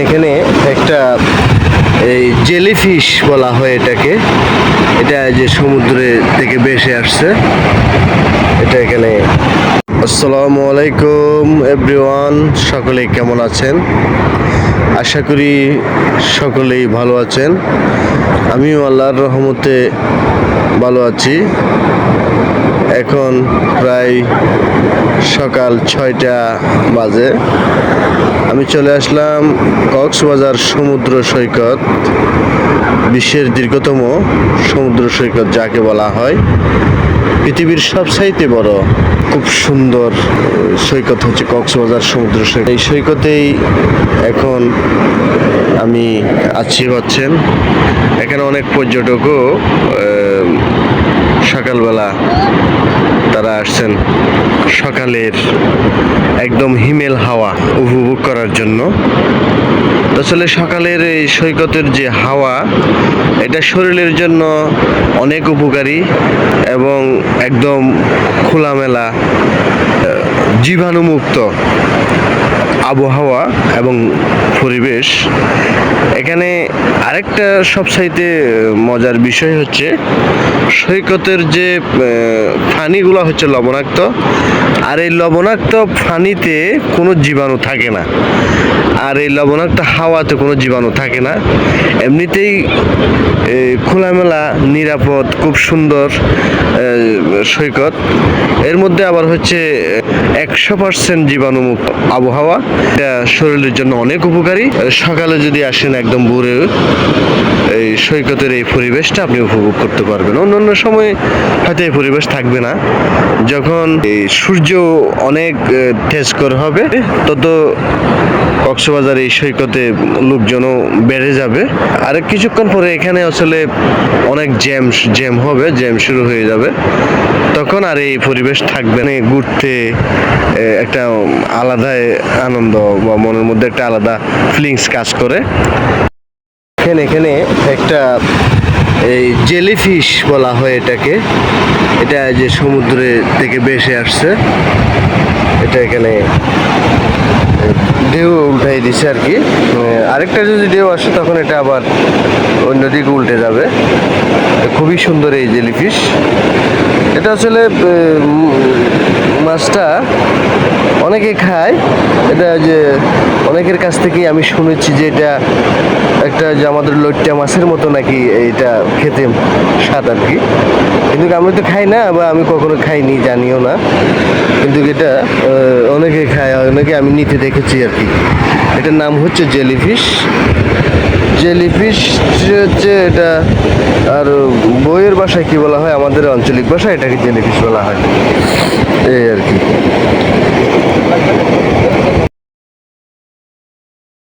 এখানে একটা এই জেলিফিশ বলা হয় এটাকে। এটা যে সমুদ্রে থেকে ভেসে আসছে। এটা এখানে। আসসালামু আলাইকুম, এভরিওয়ান। সকলে কেমন আছেন? আশা করি সকলেই ভালো আছেন। আমিও আল্লাহর রহমতে ভালো আছি। এখন প্রায় সকাল ছয়টা বাজে। আমি চলে আসলাম কক্সবাজার সমুদ্র সৈকত, বিশ্বের দীর্ঘতম সমুদ্র সৈকত যাকে বলা হয়। পৃথিবীর সবচাইতে বড়, খুব সুন্দর সৈকত হচ্ছে কক্সবাজার সমুদ্র সৈকত। এই সৈকতেই এখন আমি আছি পাচ্ছেন এখানে অনেক পর্যটকও সকালবেলা তারা আসছেন সকালের একদম হিমেল হাওয়া উপভোগ করার জন্য। আসলে সকালের এই সৈকতের যে হাওয়া, এটা শরীরের জন্য অনেক উপকারী এবং একদম খোলামেলা জীবাণুমুক্ত। আবহাওয়া এবং পরিবেশ, এখানে আরেকটা সবসাইতে মজার বিষয় হচ্ছে সৈকতের যে ফানিগুলো হচ্ছে লবণাক্ত, আর এই লবণাক্ত ফানিতে কোনো জীবাণু থাকে না। আর এই লবণাক্ত হাওয়াতে কোনো জীবাণু থাকে না। এমনিতেই খোলামেলা, নিরাপদ, খুব সুন্দর সৈকত। এর মধ্যে আবার হচ্ছে একশো পার্সেন্ট জীবাণুমুক্ত আবহাওয়া। এটা শরীরের জন্য অনেক উপকারী। সকালে যদি আসেন একদম ভোরে, এই সৈকতের এই পরিবেশটা আপনি উপভোগ করতে পারবেন। অন্য অন্য সময় হয়তো এই পরিবেশ থাকবে না। যখন এই সূর্য অনেক তেজকর হবে, তত কক্সবাজার এই সৈকতে লোকজনও বেড়ে যাবে। আর কিছুক্ষণ পরে এখানে আসলে অনেক জ্যাম জ্যাম হবে, জ্যাম শুরু হয়ে যাবে। তখন আর এই পরিবেশ থাকবে না। ঘুরতে একটা আলাদা আনন্দ বা মনের মধ্যে একটা আলাদা ফিলিংস কাজ করে। এখানে এখানে একটা এই জেলিফিশ বলা হয় এটাকে। এটা যে সমুদ্রে থেকে ভেসে আসছে। এটা এখানে ঢেউ উল্টাই দিছে আর কি। মানে আরেকটা যদি ঢেউ আসে, তখন এটা আবার অন্যদিকে উল্টে যাবে। খুবই সুন্দর এই জেলিফিশ। এটা আসলে মাছটা অনেকে খায়। এটা যে অনেকের কাছ থেকেই আমি শুনেছি যে এটা একটা যে আমাদের লইট্টা মাছের মতো নাকি এটা খেতে স্বাদ আর কি। কিন্তু আমি তো খাই না, বা আমি কখনো খাইনি, জানিও না। কিন্তু এটা অনেকে অনেকে আমি নিতে দেখেছি আর কি। এটার নাম হচ্ছে জেলিফিশ। জেলিফিশ হচ্ছে এটা আর বইয়ের ভাষায় কি বলা হয়? আমাদের আঞ্চলিক ভাষায় এটাকে জেলিফিশ বলা হয়। এই আর কি।